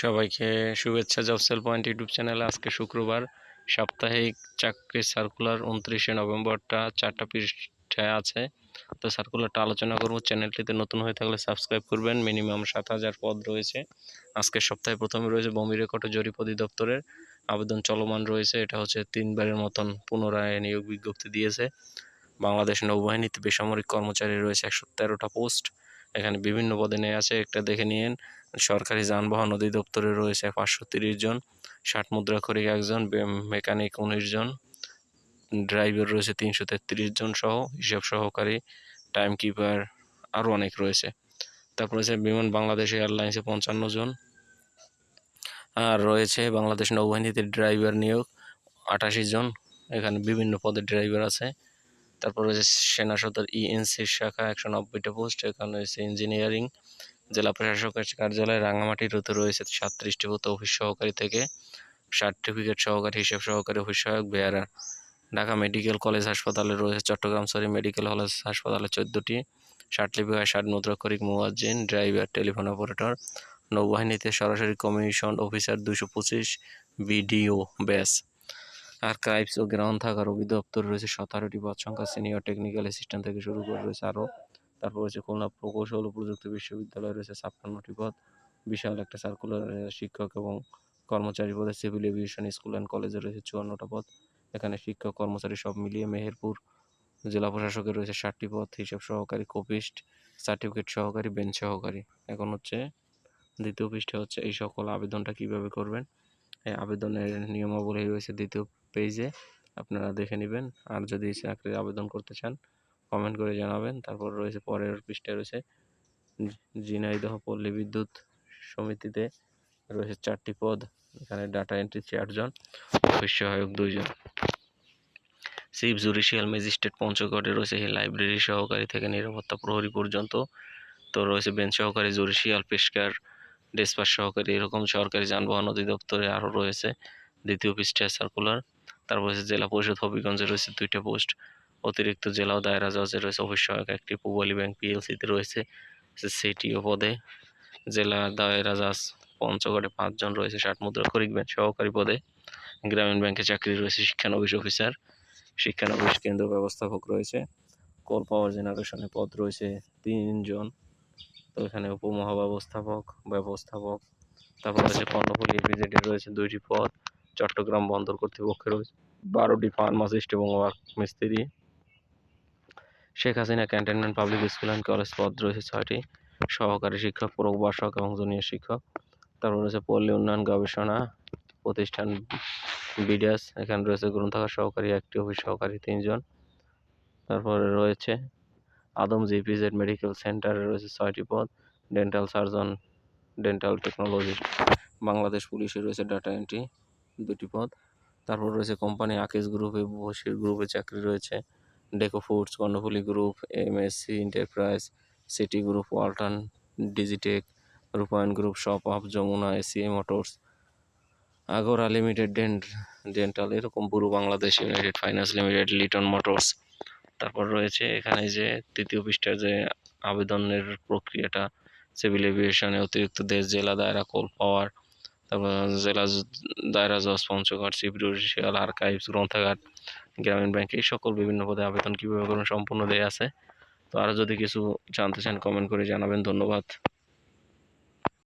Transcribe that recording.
সবাইকে শুভেচ্ছা জবসেল point YouTube চ্যানেলে আজকে শুক্রবার। সাপ্তাহিক চাকরির সার্কুলার উনত্রিশে নভেম্বরটা চারটা পৃষ্ঠায় আছে। তো সার্কুলারটা আলোচনা করব। চ্যানেলটিতে নতুন হয়ে থাকলে সাবস্ক্রাইব করবেন। মিনিমাম সাত হাজার পদ রয়েছে। আজকের সপ্তাহে প্রথমে রয়েছে বমি রেকর্ড জরিপ অধিদপ্তরের আবেদন চলমান রয়েছে। এটা হচ্ছে তিনবারের মতন পুনরায় নিয়োগ বিজ্ঞপ্তি দিয়েছে। বাংলাদেশ নৌবাহিনীতে বেসামরিক কর্মচারী রয়েছে একশো তেরোটা পোস্ট। এখানে বিভিন্ন পদে নেওয়া আছে। একটা দেখে নিন সরকারি যানবাহন অধিদপ্তরে রয়েছে পাঁচশো তিরিশ জন, ষাট মুদ্রাক্ষরিক একজন মেকানিক উনিশ জন, ড্রাইভার রয়েছে তিনশো তেত্রিশ জন সহ, হিসাব সহকারী টাইম কিপার আরও অনেক রয়েছে। তারপর রয়েছে বিমান বাংলাদেশ এয়ারলাইন্সে পঞ্চান্ন জন, আর রয়েছে বাংলাদেশ নৌবাহিনীতে ড্রাইভার নিয়োগ আটাশি জন, এখানে বিভিন্ন পদে ড্রাইভার আছে। তারপর রয়েছে সেনা সদর ইএনসির শাখা একশো নব্বইটা পোস্ট, এখানে রয়েছে ইঞ্জিনিয়ারিং জেলা প্রশাসকের কার্যালয় রাঙামাটি রুতে রয়েছে সাতত্রিশটি পদ অফিস সহকারী থেকে সার্টিফিকেট সহকারী, হিসাব সহকারী অফিস সহায়ক, বেয়ারা। ঢাকা মেডিকেল কলেজ হাসপাতালে রয়েছে চট্টগ্রাম সরি মেডিকেল কলেজ হাসপাতালে চোদ্দোটি সার্টিফিকেট ষাট মুদ্রাক্ষরিক মুয়াজ্জিন, ড্রাইভার, টেলিফোন অপারেটর, নৌবাহিনীতে সরাসরি কমিশন অফিসার দুশো পঁচিশ, বিডিও, ব্যাস। আর্কাইভস ও গ্রন্থাগার অধিদপ্তর রয়েছে সতেরোটি পদ সংখ্যা, সিনিয়র টেকনিক্যাল অ্যাসিস্ট্যান্ট থেকে শুরু করে রয়েছে আরও তারপর রয়েছে খুলনা প্রকৌশল ও প্রযুক্তি বিশ্ববিদ্যালয় রয়েছে ছাপ্পান্নটি পদ। বিশাল একটা সার্কুলার শিক্ষক এবং কর্মচারী পদে সিভিল এভিয়েশন স্কুল অ্যান্ড কলেজে রয়েছে চুয়ান্নটা পদ। এখানে শিক্ষক, কর্মচারী সব মিলিয়ে মেহেরপুর জেলা প্রশাসকের রয়েছে ষাটটি পদ। হিসাব সহকারী কপিস্ট সার্টিফিকেট সহকারী বেঞ্চ সহকারী। এখন হচ্ছে দ্বিতীয় পৃষ্ঠে হচ্ছে এই সকল আবেদনটা কীভাবে করবেন? এই আবেদনের নিয়মাবলী রয়েছে দ্বিতীয় পেজে আপনারা দেখে নেবেন। আর যদি চাকরির আবেদন করতে চান কমেন্ট করে জানাবেন। তারপর রয়েছে পরের পৃষ্ঠায় রয়েছে। ঝিনাইদহ পল্লী বিদ্যুৎ সমিতিতে রয়েছে চারটি পদ এখানে ডাটা এন্ট্রি চারজন অফিস সহায়ক দুইজন চিফ জুডিশিয়াল ম্যাজিস্ট্রেট পঞ্চগড়ে রয়েছে লাইব্রেরি সহকারী থেকে নিরাপত্তা প্রহরী পর্যন্ত তো রয়েছে বেঞ্চ সহকারী জুডিশিয়াল পেশকার ডেসপাস সহকারী এরকম সরকারি যানবাহন অধিদপ্তরে আরও রয়েছে দ্বিতীয় পৃষ্ঠায় সার্কুলার তারপর রয়েছে জেলা পরিষদ হবিগঞ্জে রয়েছে দুইটা পোস্ট অতিরিক্ত জেলা ও দায়রা জজে রয়েছে, অফিস সহায়ক একটি পূবালী ব্যাংক পিএলসিতে রয়েছে সিটিও পদে। জেলা দায়রা জজ পঞ্চগড়ে পাঁচজন রয়েছে ষাট মুদ্রা খরিক ব্যাংক সহকারী পদে। গ্রামীণ ব্যাংকে চাকরি রয়েছে শিক্ষানবিশ অফিসার শিক্ষানবিশ কেন্দ্র ব্যবস্থাপক রয়েছে, কোল পাওয়ার জেনারেশনে পদ রয়েছে তিনজন, তো এখানে উপমহাব্যবস্থাপক, ব্যবস্থাপক, তারপর রয়েছে কর্ণফুলী ইপিজেডে রয়েছে দুইটি পদ, চট্টগ্রাম বন্দর কর্তৃপক্ষে রয়েছে, বারোটি ফার্মাসিস্ট এবং ওয়ার্ক মিস্ত্রি। Sheikh Hasina cantonment public school and college পদ রয়েছে ছয়টি। সহকারী শিক্ষক প্রভাষক এবং জুনিয়র শিক্ষক। তারপর রয়েছে পল্লী উন্নয়ন গবেষণা প্রতিষ্ঠান বিডিএস। এখানে রয়েছে গ্রন্থাগার সহকারী, একটি অফিস সহকারী, তিনজন। তারপরে রয়েছে আদম জিপিজেড মেডিকেল সেন্টারে রয়েছে ছয়টি পদ। Dental surgeon, dental technologist Bangladesh পুলিশে রয়েছে ডাটা এন্ট্রি, দুটি পদ। তারপর রয়েছে কোম্পানি আকিজ গ্রুপে, বসির গ্রুপে চাকরি রয়েছে। Deco Foods Karnaphuli group MSC enterprise city group Walton Digitech Rupayan group shop up Jamuna ACA motors Agra limited dent dental এরকম পুরো Bangladesh United Finance Limited Liton motors তারপর রয়েছে এখানে যে তৃতীয় পৃষ্ঠার যে আবেদনের প্রক্রিয়াটা সিভিল এভিয়েশনে অতিরিক্ত দেশ, জেলা, দায়রা কোল পাওয়ার তারপর জেলা দায়রা জজ পঞ্চগড় সিভিল জুডিশিয়াল আর্কাইভস গ্রন্থাগার গ্রামীণ ব্যাংক এই সকল বিভিন্ন পদে আবেদন কীভাবে করুন সম্পূর্ণ দেয়া আছে তো আরও যদি কিছু জানতে চান কমেন্ট করে জানাবেন ধন্যবাদ